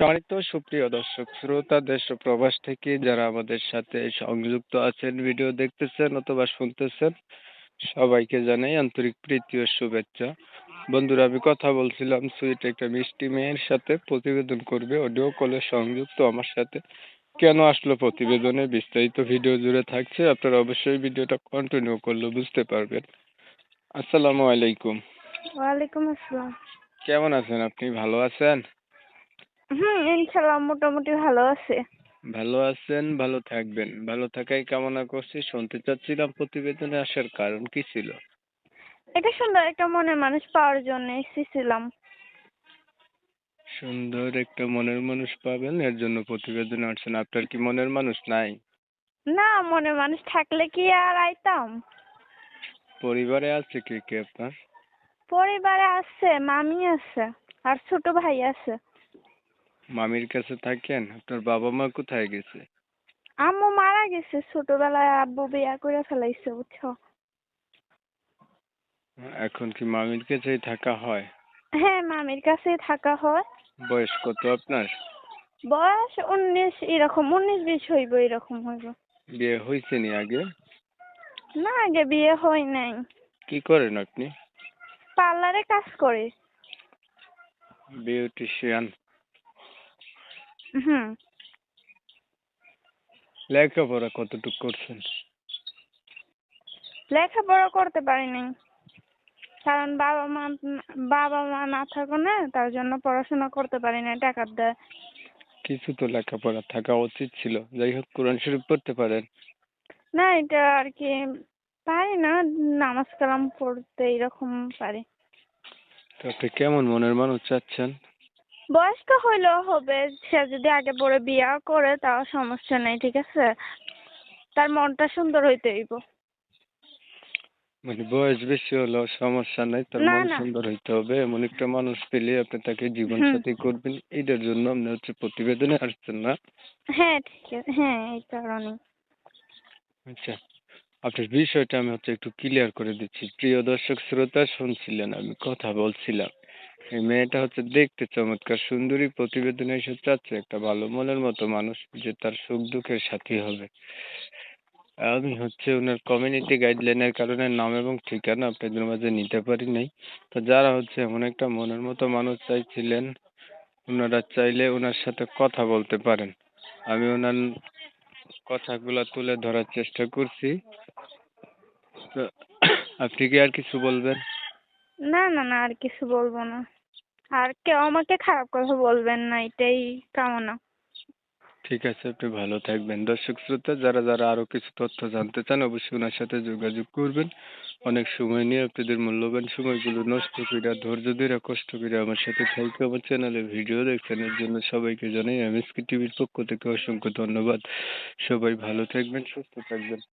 সম্মানিত সুপ্রিয় দর্শক শ্রোতা দেশ ও প্রবাস থেকে যারা আমাদের সাথে সংযুক্ত আছেন ভিডিও দেখতেছেন অথবা শুনতেছেন সবাইকে জানাই আন্তরিক প্রীতি ও শুভেচ্ছা। বন্ধুরা আমি কথা বলছিলাম সুইট একটা মিষ্টি মেয়ের সাথে প্রতিবেদন করবে অডিও কলে সংযুক্ত আমার সাথে। কেন আসলো প্রতিবেদনে? বিস্তারিত ভিডিও জুড়ে থাকছে আপনারা অবশ্যই ভিডিওটা কন্টিনিউ করলে বুঝতে পারবেন। আসসালামু আলাইকুম। ওয়ালাইকুম আসসালাম। কেমন আছেন? আপনি ভালো আছেন? হুম ইনশাল্লাহ মোটামুটি ভালো আছে। ভালো আছেন ভালো থাকবেন। ভালো থাকাই কামনা করছি শুনতে চাচ্ছিলাম প্রতিবেদনে আসার কারণ কি ছিল? এটা সুন্দর একটা মনের মানুষ পাওয়ার জন্য এসেছিলাম। সুন্দর একটা মনের মানুষ পাবেন এর জন্য প্রতিবেদনে আসছেন। আপনার কি মনের মানুষ নাই? না মনের মানুষ থাকলে কি আর আইতাম? পরিবারে আছে কে কে আপনার? পরিবারে আছে মামি আছে আর ছোট ভাই আছে। মামির কাছে থাকেন? আপনার বাবা মা কোথায় গেছে? আম্মু মারা গেছে। ছোটবেলায় আব্বু বিয়া করে ফেলাইছে বুঝছ? এখন কি মামির কাছেই থাকা হয়? হ্যাঁ মামির কাছেই থাকা হয়। বয়স কত আপনার? বয়স উনিশ এরকম উনিশ বিশ হইব এরকম হইব। বিয়ে হয়েছে নি আগে? না আগে বিয়ে হয় নাই। কি করেন আপনি? পার্লারে কাজ করে। বিউটিশিয়ান। হুম। লেখাপড়া কতটুকু করছেন? লেখাপড়া করতে পারি নাই। কারণ বাবা মা বাবা মা না থাকো না তার জন্য পড়াশোনা করতে পারি না টাকার দেয়। কিছু তো লেখাপড়া থাকা উচিত ছিল। যাই হোক কোরআন শরীফ পড়তে পারেন। না এটা আর কি পারি না নামাজ কালাম পড়তে এরকম পারি। তো আপনি কেমন মনের মানুষ চাচ্ছেন? বয়স্ক হইলেও হবে সে যদি আগে পরে বিয়া করে তাও সমস্যা নেই ঠিক আছে? তার মনটা সুন্দর হইতে হইব। মানে বয়স বেশি হলেও সমস্যা নাই তার মন সুন্দর হইতে হবে। এমন একটা মানুষ পেলে আপনি তাকে জীবন সাথী করবেন এটার জন্য আপনি হচ্ছে প্রতিবেদনে আসছেন না? হ্যাঁ ঠিক আছে। হ্যাঁ এই কারণে আচ্ছা আপনার বিষয়টা আমি হচ্ছে একটু ক্লিয়ার করে দিচ্ছি। প্রিয় দর্শক শ্রোতা শুনছিলেন আমি কথা বলছিলাম। এই মেয়েটা হচ্ছে দেখতে চমৎকার, সুন্দরী, প্রতিবেদনে এসে চাচ্ছে একটা ভালো মনের মতো মানুষ যে তার সুখ দুঃখের সাথী হবে। আমি হচ্ছে ওনার কমিউনিটি গাইডলাইনের কারণে নাম এবং ঠিকানা আপনাদের মাঝে নিতে পারি নাই। তো যারা হচ্ছে এমন একটা মনের মতো মানুষ চাইছিলেন, ওনারা চাইলে ওনার সাথে কথা বলতে পারেন। আমি ওনার কথাগুলো তুলে ধরার চেষ্টা করছি। তো আপনি কি আর কিছু বলবেন? না না না, আর কিছু বলব না। আর কেউ আমাকে খারাপ কথা বলবেন না, এটাই কামনা। ঠিক আছে, আপনি ভালো থাকবেন। দর্শক শ্রোতা, যারা যারা আরও কিছু তথ্য জানতে চান, অবশ্যই ওনার সাথে যোগাযোগ করবেন। অনেক সময় নিয়ে আপনাদের মূল্যবান সময়গুলো নষ্ট করে ধৈর্য ধরে কষ্ট করে আমার সাথে থাইকে। আমার চ্যানেলে ভিডিও দেখছেন, এর জন্য সবাইকে জানাই এমএসকে টিভির পক্ষ থেকে অসংখ্য ধন্যবাদ। সবাই ভালো থাকবেন, সুস্থ থাকবেন।